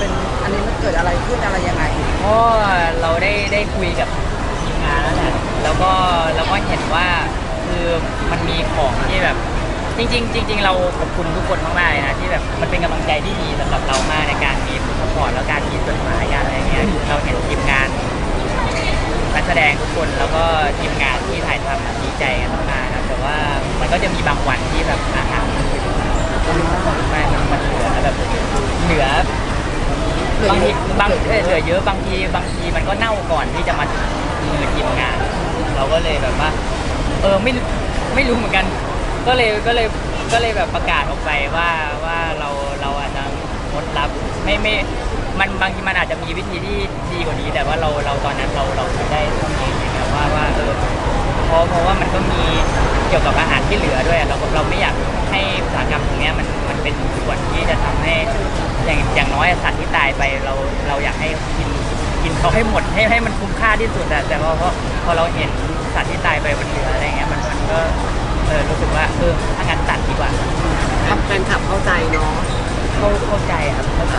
เป็นอันนี้มันเกิดอะไรขึ้นอะไรยังไงก็เราได้ได้คุยกับทีมงานแล้วแหละแล้วก็แล้วก็เห็นว่าคือมันมีของที่แบบ จริง ๆ จริง ๆ เราขอบคุณทุกคนมากๆเลยนะที่แบบมันเป็นกำลังใจที่ดีสำหรับเรามากในการมีผู้สปอร์ตแล้วการมีจดหมายการอะไรเงี้ยเราเห็นทีมงานนักแสดงทุกคนแล้วก็ทีมงานที่ถ่ายทำดีใจกันมากๆครับแต่ว่ามันก็จะมีบางวันที่แบบอาหารมันไม่มันมันเหลือแบบเหลือ บางทีบางเออเหลือเยอะบางทีบางทีมันก็เน่าก่อนที่จะมาถึงมือทีมงาน เราก็เลยแบบว่า เออไม่รู้ไม่รู้เหมือนกัน ก็เลยก็เลยก็เลยแบบประกาศออกไปว่าว่าเราเราอาจจะงดรับไม่ไม่มันบางทีมันอาจจะมีวิธีที่ดีกว่านี้ แต่ว่าเราเราตอนนั้นเราเราไม่ได้ทำเองนะครับว่าว่าเออเพราะเพราะว่ามันก็มี เกี่ยวกับอาหารที่เหลือด้วยเราเราไม่อยากให้อุตสาหกรรมตรงเนี้ยมันมันเป็นส่วนที่จะทำให้อย่างอย่างน้อยสัตว์ที่ตายไปเราเราอยากให้กินกินเขาให้หมดให้ให้มันคุ้มค่าที่สุดอะแต่ว่าพอพอเราเห็นสัตว์ที่ตายไปบนเรืออะไรเงี้ยมันมันก็เออรู้สึกว่าเออถ้างั้นตัดดีกว่าแฟนคลับเข้าใจเนาะเข้าเข้าใจครับเข้าใจ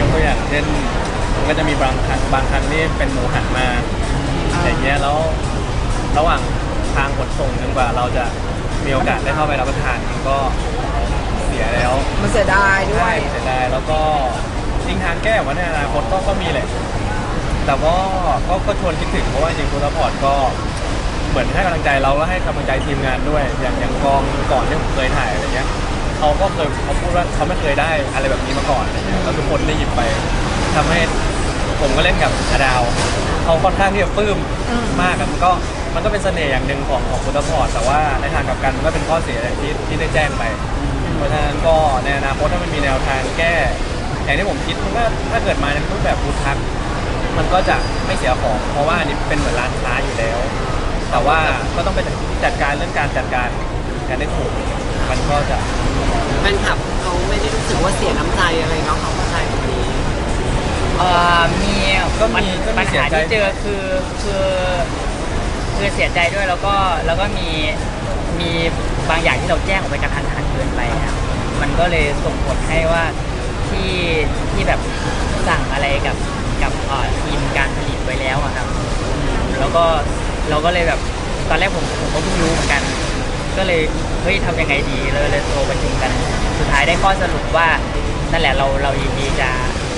ยกตัวอย่างเช่นมันก็จะมีบางครั้งบางครั้งที่เป็นหมูหันมาอย่างเงี้ยแล้วระหว่าง ทางขนส่งจนกว่าเราจะมีโอกาสได้เข้าไปรับประทานมันก็เสียแล้วมันเสียดายด้วใช่ย เสียดายแล้วก็จริงทางแก้ว่าในอนาคตก็ก็มีแหละแต่ก็ก็ก็ชวนคิดถึงเพราะว่าจริงคุณซัพพอร์ตก็เหมือนให้กำลังใจเราแล้วให้กำลังใจทีมงานด้วย อย่างอย่างกองก่อนที่ผมเคยถ่ายอะไรเงี้ยเขาก็เคยเขาพูดว่าเขาไม่เคยได้อะไรแบบนี้มาก่อนอะไรเงี้ยแล้วทุกคนได้หยิบไปทำให้ผมก็เล่นกับอาดาวเขาค่อนข้างที่จะปลื้มมากอะมันก็ มันก็เป็นเสน่ห์อย่างหนึ่งของของคุณซัพพอร์ตแต่ว่าในทางกลับกันมันก็เป็นข้อเสียอย่างที่ที่ได้แจ้งไป เพราะฉะนั้นก็ในอนาคตถ้ามันมีแนวทางแก้อย่างที่ผมคิดมันก็ถ้าเกิดมาในรูปแบบฟูดทักมันก็จะไม่เสียของ เพราะว่าอันนี้เป็นเหมือนร้านค้าอยู่แล้ว แต่ว่าก็ต้องไปจัดการเรื่องการจัดการการได้ถูกมันก็จะแฟนคลับเขาไม่ได้รู้สึกว่าเสียน้ำใจอะไรเนาะเขาเข้าใจตรงนี้ เอ่อมีก็มีปัญก็มีปัญเสียหาใจ ที่เจอคือคือ คือเสียใจด้วยแล้วก็แล้วก็มีมีบางอย่างที่เราแจ้งออกไปกระทันหันเกินไปครับมันก็เลยส่งผลให้ว่าที่ที่แบบสั่งอะไรกับกับทีมการผลิตไว้แล้วอะครับแล้วก็เราก็เลยแบบตอนแรกผมผมก็เพิ่งรู้เหมือนกัน ก็เลยเฮ้ยทำยังไงดีเลยเลยโทรประชุมกัน สุดท้ายได้ข้อสรุปว่านั่นแหละเราเรายินดีจะ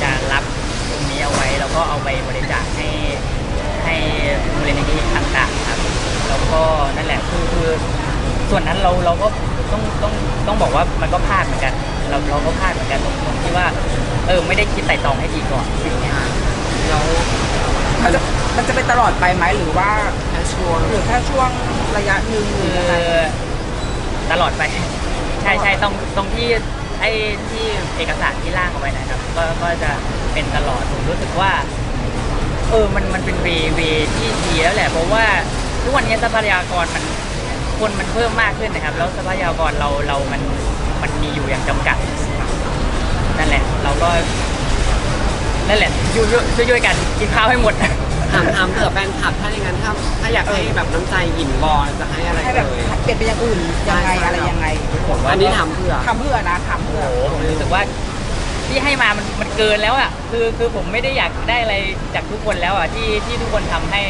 จะรับตรงนี้เอาไว้แล้วก็เอาไปบริจาคให้ให้มูลนิธิต่างๆครับ แล้วก็นั่นแหละคือคือส่วนนั้นเราเราก็ต้องต้องต้องบอกว่ามันก็พลาดเหมือนกัน เราเราก็พลาดเหมือนกันตรงตรงที่ว่า เออไม่ได้คิดไต่ตรองให้ดีก่อนอย่างเงี้ยแล้วมันจะมันจะเป็นตลอดไปไหมหรือว่าแคชชัวร์หรือแค่ช่วงระยะหนึ่งหคืรืออยังไงตลอดไป ใช่ใช่ตรงตรงที่ไอ้ที่เอกสารที่ร่างเอาไว้นะครับ ก็ก็จะเป็นตลอดผมรู้สึกว่า เออมันมันเป็นเวเวที่ดีแล้วแหละเพราะว่า ทุกวันนี้ทรัพยากรมันคนมันเพิ่มมากขึ้นนะครับ แล้วทรัพยากรเราเรามันมันมีอยู่อย่างจำกัดนั่นแหละ เราก็นั่นแหละช่วยช่วยช่วยกันกินข้าวให้หมดถามถามเผื่อแฟนคลับถ้าอย่างนั้นถ้าถ้าอยากให้แบบน้ำใจหยินวอจะให้อะไรให้แบบเลยเปลี่ยนไปอย่างอื่นยังไงอะไรยังไงผมว่าอันนี้ถามเผื่อทำเพื่อนะทำโอ้เพื่อโหผมรู้สึกว่าที่ให้มามันมันเกินแล้วอะคือคือผมไม่ได้อยากได้อะไรจากทุกคนแล้วอะที่ที่ทุกคนทำให้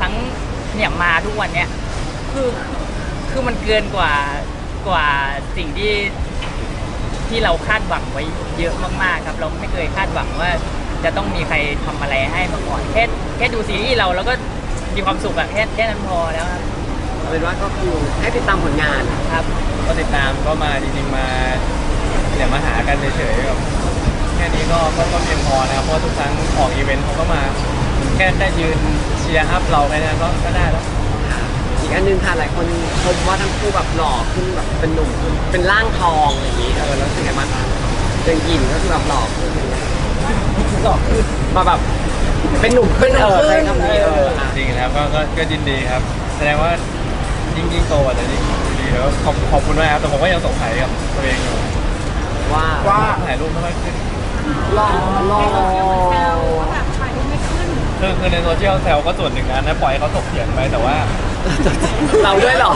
ทั้ง เนี่ยมาทุกวันเนี้ยคือคือมันเกินกว่ากว่าสิ่งที่ที่เราคาดหวังไว้เยอะมากๆครับ เราไม่เคยคาดหวังว่าจะต้องมีใครทำอะไรให้มาก่อนแค่แค่ดูซีรีส์เราแล้วก็มีความสุขอะแค่แค่นั้นพอแล้วครับเอาเป็นว่าก็คือให้ติดตามผลงานครับ ก็ติดตามก็มาจริงๆมาเดี๋ยวมาหากันเฉยๆแบบแค่นี้ก็ก็ก็เพียงพอนะครับเพราะทุกครั้งออกอีเวนต์เขาก็มาแค่แค่ยืนเชียร์อัพเราแค่นั้นก็ก็ได้แล้ว อีกอันหนึงค่ะหลายคนชมว่าทั้งคู่แบบหล่อขึ้นแบบเป็นหนุ่มขึ้นเป็นร่างทองอะไรอย่างนี้เออแล้วรู้สึกไงบ้างคะเจอหยินก็คือแบบหล่อขึ้นอะไรอย่างเงี้ยหลอกขึ้นมาแบบเป็นหนุ่มขึ้นเออใช้คำนี้เอออะจริงๆนะครับก็ก็ก็ยินดีครับ แสดงว่ายิ่งยิ่งโตอาจจะยิ่งดีแล้วขอบขอบคุณมากครับแต่ผมก็ยังสงสัยกับตัวเองอยู่ว่าว่าถ่ายรูปไม่ค่อยขึ้น หล่อหล่อ คือคือในโซเชียลแซวก็ส่วนหนึ่งนะนะปล่อยให้เขาถกเถียงไปแต่ว่า เราด้วยเหรอ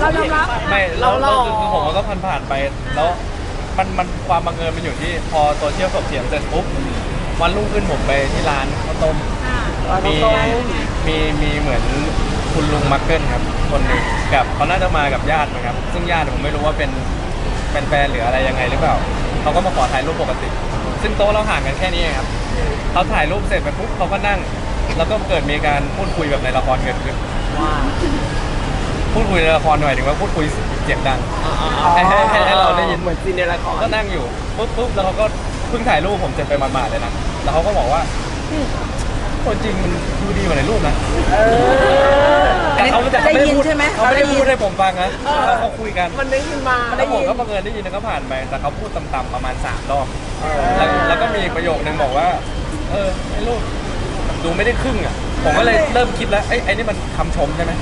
เรายอมรับไม่เราเราหล่เราอคือผมว่าก็ผ่านผ่านๆไปแล้วมันมันความบังเอิญมันอยู่ที่พอโซเชียลถกเถียงเสร็จปุ๊บวันรุ่งขึ้นผมไปที่ร้านข้าวต้มมีมีมีเหมือนคุณลุงมักเกิลครับ คนหนึ่งกับเขาน่าจะมากับญาตินะครับ ซึ่งญาติผมไม่รู้ว่าเป็นเป็นแฟนหรืออะไรยังไงหรือเปล่าเขาก็มาขอถ่ายรูปปกติ ซึ่งโต๊ะเราห่างกันแค่นี้เองครับเขาถ่ายรูปเสร็จไปปุ๊บเขาก็นั่ง แล้วก็เกิดมีการพูดคุยแบบในละครเกิดขึ้นว่าพูดคุยในละครหน่อยถึงว่าพูดคุยเสียงดังให้ให้ให้ให้เราได้ยินเหมือนซีนในละครก็นั่งอยู่ปุ๊บปุ๊บแล้วเขาก็เพิ่งถ่ายรูปผมเสร็จไปหมาดๆเลยนะแล้วเขาก็บอกว่าอืมคนจริงมันดูดีกว่าในรูปนะ แต่เขาแต่เขาได้ไม่ยินพูดใช่ไหมเขาไม่ได้พูดให้ผมฟังนะแล้วเขาคุยกันมันได้ยินมาแล้วผมก็บังเอิญได้ยินแล้วก็ผ่านไปแต่เขาพูดต่ำๆประมาณสามรอบแล้วแล้วก็มีอีกประโยคนึงบอกว่า เออไอ้ลูกดูไม่ได้ครึ่งอะ ผมก็เลยเริ่มคิดแล้วไอ้ยไอ้นี่มันคำชมใช่ไหม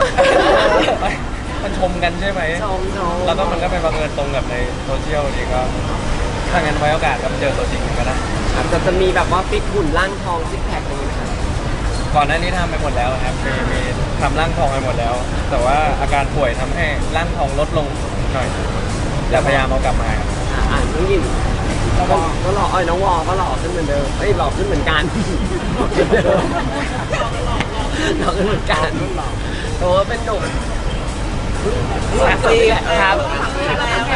เอ้ยมันชมกันใช่ไหมชมชมแล้วก็มันก็ไปบังเอิญตรงกับในโซเชียลนี่ก็ถ้างั้นไว้โอกาสก็เจอตัวจริงกันก็ได้ครับจะจะมีแบบว่าฟิตหุ่นร่างทองซิกแพคอะไรอย่างเงี้ยไหมคะ ก่อนหน้านี้ทำไปหมดแล้วครับมีมีทำร่างทองไปหมดแล้ว แต่ว่าอาการป่วยทำให้ร่างทองลดลงหน่อย แต่พยายามเอากลับมาครับ อ่าอ่านน้องยินก็ก็หล่อเอ้ยน้องวอก็หล่อขึ้นเหมือนเดิมเอ้ยหล่อขึ้นเหมือนกันหล่อขึ้นเหมือนกันโตเป็นหนุ่มสามสิบครับ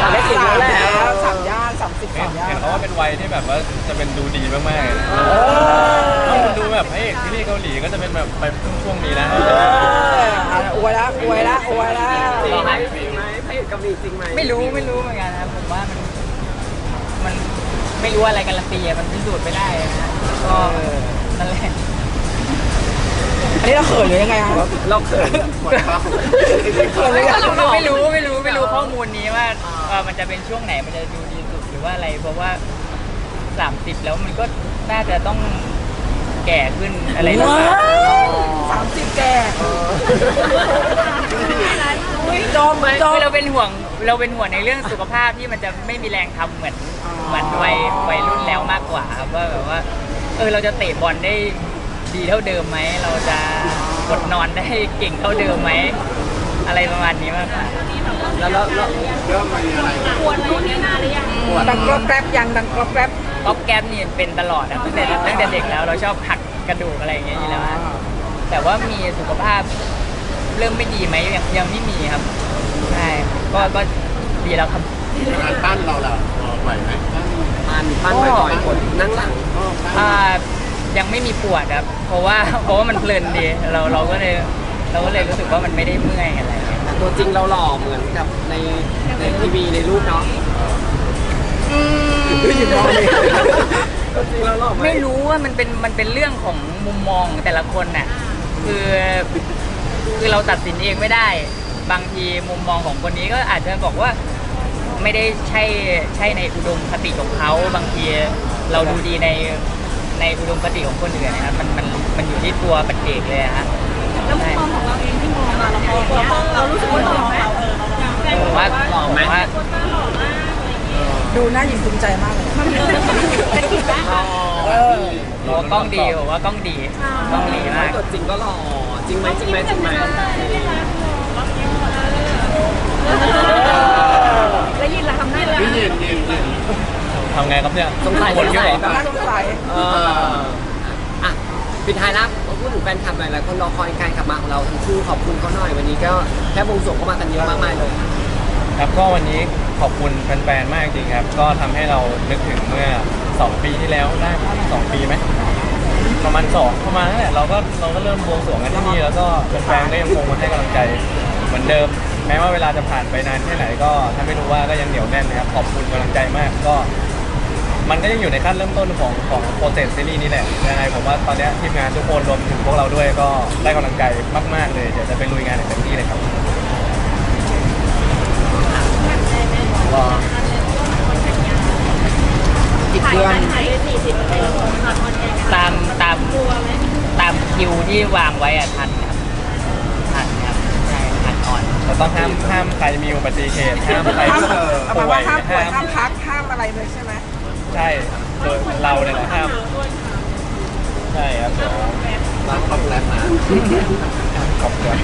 สามสิบแล้วแหละสามย่านสามสิบเห็สานมย่าเห็นนเขา ว่าเป็นวัยที่แบบว่าจะเป็นดูดีมากๆเลยนะอต้องดูแบบพระเอกซีรีส์เกาหลีก็จะเป็นแบบไปช่วงนี้นะเอออะอวยละอวยละอวยละจริงไหมจริงไหมพระเอกกับมีจริงไหมไม่รู้ไม่รู้เหมือนกันนะครับผมว่ามันมันไม่รู้อะไรการันตีอะมันพิสูจน์ไม่ได้นะฮะก็นั่นแหละอันนี้เราเขินหรือยังไงคะเราเขินหมดครับเขินเลยอะไม่รู้ไม่รู้ไม่รู้ข้อมูลนี้ว่าเออมันจะเป็นช่วงไหนมันจะดูดีสุดหรือ ว่าอะไร เพราะว่าสามสิบแล้วมันก็น่าจะต้องแก่ขึ้นอะไรหรือเปล่าสามสิบแก่อุ้ยจอมจอมคือเราเป็นห่วง เราเป็นห่วงในเรื่องสุขภาพที่มันจะไม่มีแรงทำเหมือนอ๋อเหมือนวัยวัยรุ่นแล้วมากกว่าครับว่าแบบว่า เออเราจะเตะบอลได้ดีเท่าเดิมไหม เราจะกดนอนได้เก่งเท่าเดิมไหม อะไรประมาณนี้มากกว่าแล้วแล้วแล้ว ดังกรอบแกรบยังดังกรอบแกรบก๊อปแก๊ปนี่เป็นตลอดนะตั้งแต่ตั้งแต่เด็กแล้วเราชอบหักกระดูกอะไรอย่างเงี้ยอยู่แล้วนะแต่ว่ามีสุขภาพเริ่มไม่ดีไหมยังยังไม่มีครับใช่ก็ก็ดีแล้วครับงานปั้นเราล่ะไหวไหมปั้นปั้นบ่อยๆคนนั่งหลังอ่ายังไม่มีปวดครับ เพราะว่าเพราะว่ามันเพลินดีเราเราก็เลยเราก็เลยรู้สึกว่ามันไม่ได้เมื่อยอะไรอย่างเงี้ยแต่ตัวจริงเราหล่อเหมือนกับในในทีวีในรูปเนาะ ตัวจริงเราหล่อไหมไม่รู้ว่ามันเป็นมันเป็นเรื่องของมุมมองของแต่ละคนน่ะคือคือเราตัดสินเองไม่ได้ บางทีมุมมองของคนนี้ก็อาจจะบอกว่าไม่ได้ใช่ใช่ในอุดมคติของเขาบางทีเราดูดีในในอุดมคติของคนอื่นนะครับมันมันมันอยู่ที่ตัวปัจเจกเลยอะฮะแล้วมุมมองของเราเองที่มองเราเรารู้สึกว่าหล่อไหมผมว่าหล่อไหมว่า ดูหน้าหญิงภูมิใจมากเลยเออโอ้กล้องดีผมว่ากล้องดีกล้องดีมากตัวจริงก็หล่อจริงไหมจริงไหมจริงไหมแล้วยินล่ะทำได้เลยพี่เย็นเย็นเย็นทำไงครับเนี่ยสงสัยคสนงเยสัอะยเหรอแบบน่าสงสัยเอออะปิดท้ายแล้วพูดถึงแฟนคลับหลายๆคนรอคอยการกลับมาของเราทั้งคู่ขอบคุณเขาหน่อยวันนี้ก็แค่วงสรวงก็มากันเยอะมากมายเลย ครับก็วันนี้ขอบคุณแฟนๆ มากจริงครับ ก็ทำให้เรานึกถึงเมื่อ 2 ปีที่แล้วได้สองปีไหมประมาณสองประมาณนั่นแหละเราก็เราก็เริ่มบวงสรวงกันที่นี่แล้วก็แฟนๆก็ยังคงมาให้กำลังใจเหมือนเดิม แม้ว่าเวลาจะผ่านไปนานแค่ไหนก็ถ้าไม่รู้ว่าก็ยังเหนียวแน่นนะครับขอบคุณกำลังใจมากก็ มันก็ยังอยู่ในขั้นเริ่มต้นของของโปรเจกต์ซีรีส์นี้แหละยังไงผมว่าตอนเนี้ยทีมงานทุกคนรวมถึงพวกเราด้วยก็ได้กำลังใจมากๆเลยเดี๋ยวจะไปลุยงานอย่างเต็มที่เลยครับ อีกเดือนตามตามตามคิวที่วางไว้อะทันครับทันครับใช่ทันอ่อน เราต้องห้ามห้ามใครมีอุบัติเหตุห้ามใครห้ามป่เอาหมายว่าห้ามป่วยวยห้ามพักห้ามอะไรเลยใช่ไหมใช่โดยเราเนี่ยแหละห้ามใช่ครับเดี๋ยวร้านคอมแลบนะขอบคุณ